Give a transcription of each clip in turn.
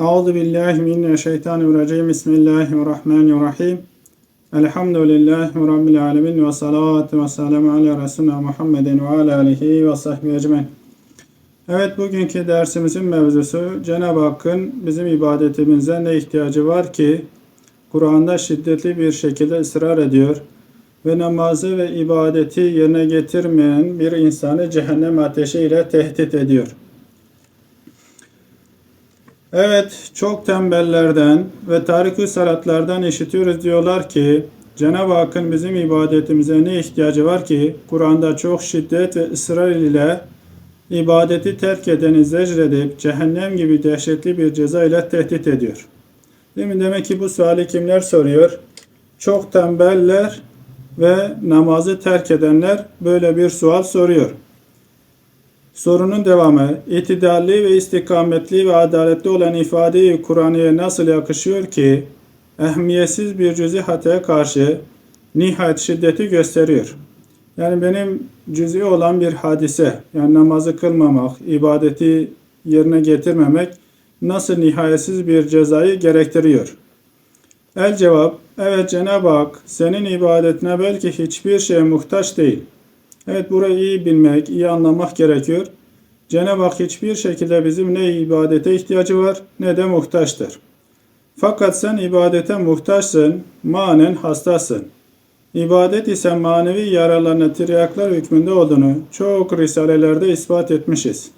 Euzu billahi mineşşeytanirracim. Bismillahirrahmanirrahim. Elhamdülillahi rabbil alamin ve salatu ve selamu ala resulina Muhammedin ve ala alihi ve sahbihi ecmaîn. Evet bugünkü dersimizin mevzusu Cenab-ı Hakk'ın bizim ibadetimize ne ihtiyacı var ki Kur'an'da şiddetli bir şekilde ısrar ediyor ve namazı ve ibadeti yerine getirmeyen bir insanı cehennem ateşiyle tehdit ediyor. Evet, çok tembellerden ve tarikü salatlardan işitiyoruz diyorlar ki Cenab-ı Hakk'ın bizim ibadetimize ne ihtiyacı var ki Kur'an'da çok şiddet ve ısrar ile ibadeti terk edeni zecredip cehennem gibi dehşetli bir ceza ile tehdit ediyor. Değil mi? Demek ki bu suali kimler soruyor? Çok tembeller ve namazı terk edenler böyle bir sual soruyor. Sorunun devamı, itidalli ve istikametli ve adaletli olan Kur'an'a nasıl yakışıyor ki, ehemmiyetsiz bir cüzi hataya karşı nihayet şiddeti gösteriyor. Yani benim cüzi olan bir hadise, yani namazı kılmamak, ibadeti yerine getirmemek nasıl nihayetsiz bir cezayı gerektiriyor? El cevap, evet Cenab-ı Hak senin ibadetine belki hiçbir şeye muhtaç değil. Evet burayı iyi bilmek, iyi anlamak gerekiyor. Cenab-ı Hak hiçbir şekilde bizim ne ibadete ihtiyacı var ne de muhtaçtır. Fakat sen ibadete muhtaçsın, manen hastasın. İbadet ise manevi yaralarına tiryaklar hükmünde olduğunu çok risalelerde ispat etmişiz.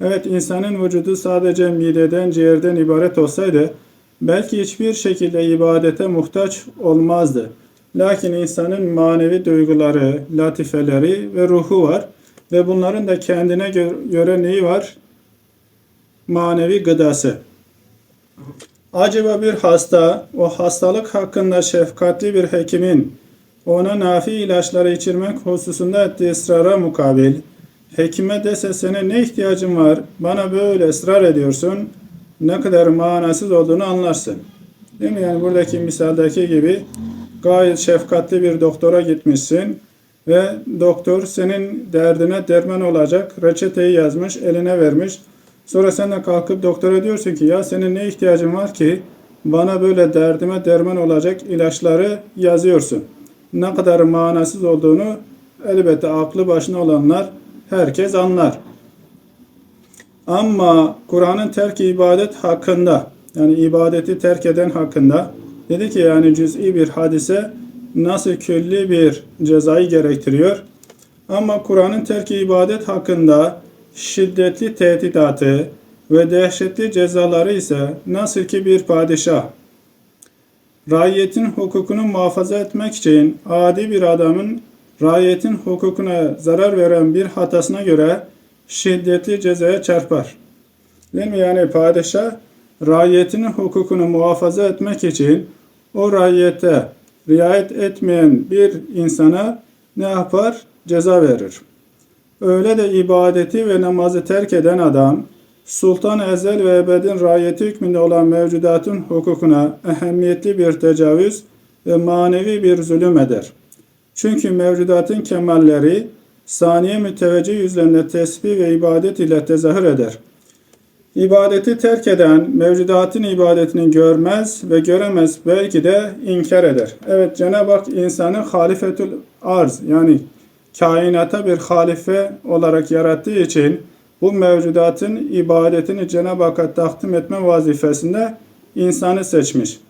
Evet insanın vücudu sadece mideden, ciğerden ibaret olsaydı belki hiçbir şekilde ibadete muhtaç olmazdı. Lakin insanın manevi duyguları, latifeleri ve ruhu var ve bunların da kendine göre neyi var? Manevi gıdası. Acaba bir hasta o hastalık hakkında şefkatli bir hekimin ona nafi ilaçları içirmek hususunda ettiği ısrara mukabil hekime dese senin ne ihtiyacın var bana böyle ısrar ediyorsun ne kadar manasız olduğunu anlarsın. Değil mi? Yani buradaki misaldeki gibi gayet şefkatli bir doktora gitmişsin ve doktor senin derdine derman olacak reçeteyi yazmış, eline vermiş. Sonra sen de kalkıp doktora diyorsun ki ya senin ne ihtiyacın var ki bana böyle derdime derman olacak ilaçları yazıyorsun. Ne kadar manasız olduğunu elbette aklı başına olanlar herkes anlar. Ama Kur'an'ın terk ibadet hakkında yani ibadeti terk eden hakkında dedi ki yani cüz'i bir hadise nasıl külli bir cezayı gerektiriyor. Ama Kur'an'ın terk ibadet hakkında şiddetli tehdidatı ve dehşetli cezaları ise nasıl ki bir padişah rayiyetin hukukunu muhafaza etmek için adi bir adamın rayiyetin hukukuna zarar veren bir hatasına göre şiddetli cezaya çarpar. Değil mi? Yani padişah raiyetinin hukukunu muhafaza etmek için o raiyete riayet etmeyen bir insana ne yapar? Ceza verir. Öyle de ibadeti ve namazı terk eden adam, sultan ezel ve ebedin raiyeti hükmünde olan mevcudatın hukukuna ehemmiyetli bir tecavüz ve manevi bir zulüm eder. Çünkü mevcudatın kemalleri saniye müteveccih yüzlerinde tesbih ve ibadet ile tezahür eder. İbadeti terk eden mevcudatın ibadetini görmez ve göremez belki de inkar eder. Evet Cenab-ı Hak insanı halifetül arz yani kainata bir halife olarak yarattığı için bu mevcudatın ibadetini Cenab-ı Hakk'a takdim etme vazifesinde insanı seçmiş.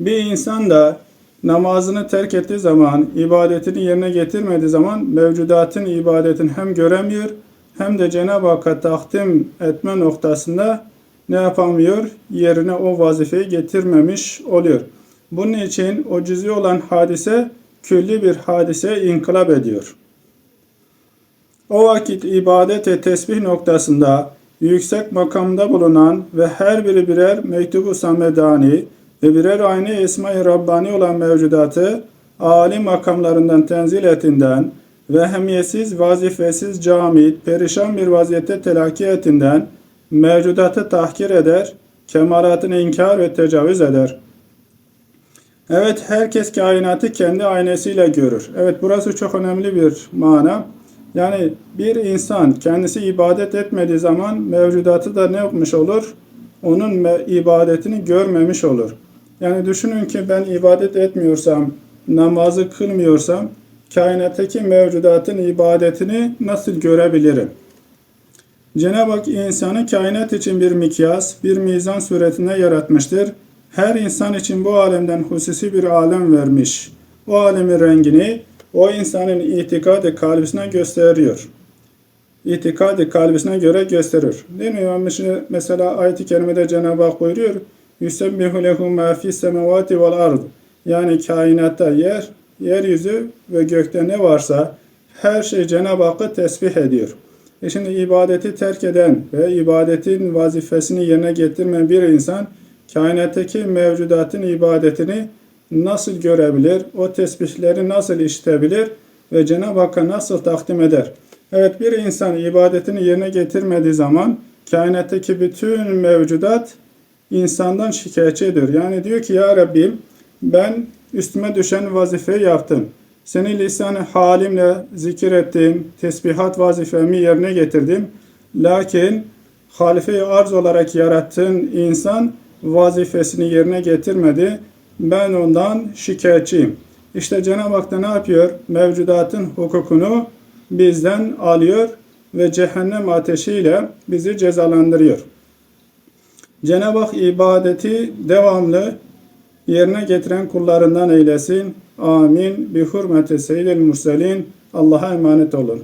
Bir insan da namazını terk ettiği zaman, ibadetini yerine getirmediği zaman mevcudatın ibadetini hem göremiyor hem de Cenab-ı Hakk'a takdim etme noktasında ne yapamıyor? Yerine o vazifeyi getirmemiş oluyor. Bunun için o cüzi olan hadise külli bir hadise inkılap ediyor. O vakit ibadet ve tesbih noktasında yüksek makamda bulunan ve her biri birer mektubu samedani ve birer aynı esma-i Rabbani olan mevcudatı âli makamlarından tenzil etinden ve hemiyetsiz, vazifesiz, camit, perişan bir vaziyette telakki etinden mevcudatı tahkir eder, kemalatını inkar ve tecavüz eder. Evet, herkes kainatı kendi aynasıyla görür. Evet, burası çok önemli bir mana. Yani bir insan kendisi ibadet etmediği zaman mevcudatı da ne yapmış olur? onun ibadetini görmemiş olur. Yani düşünün ki ben ibadet etmiyorsam, namazı kılmıyorsam, kainattaki mevcudatın ibadetini nasıl görebilirim? Cenab-ı Hak insanı kainat için bir mikyas, bir mizan suretinde yaratmıştır. Her insan için bu alemden hususi bir alem vermiş. O alemin rengini o insanın itikadı kalbisine gösteriyor. İtikadı kalbisine göre gösterir. Değil mi? Mesela ayet-i kerimede Cenab-ı Hak buyuruyor. Lehu ma fis semavati vel ard. Yani kainatta yer, yeryüzü ve gökte ne varsa her şey Cenab-ı Hakk'ı tesbih ediyor. E şimdi ibadeti terk eden ve ibadetin vazifesini yerine getirmeyen bir insan kainattaki mevcudatın ibadetini nasıl görebilir? O tesbihleri nasıl işitebilir? Ve Cenab-ı Hakk'a nasıl takdim eder? Evet bir insan ibadetini yerine getirmediği zaman kainattaki bütün mevcudat insandan şikayetçi ediyor. Yani diyor ki ya Rabbim ben üstüme düşen vazifeyi yaptım. Seni lisan halimle zikir ettim, tesbihat vazifemi yerine getirdim. Lakin halife-i arz olarak yarattığın insan vazifesini yerine getirmedi. Ben ondan şikayetçiyim. İşte Cenab-ı Hak da ne yapıyor? Mevcudatın hukukunu bizden alıyor ve cehennem ateşiyle bizi cezalandırıyor. Cenab-ı Hak ibadeti devamlı yerine getiren kullarından eylesin. Amin. Bi hurmeti seyyidil murselin. Allah'a emanet olun.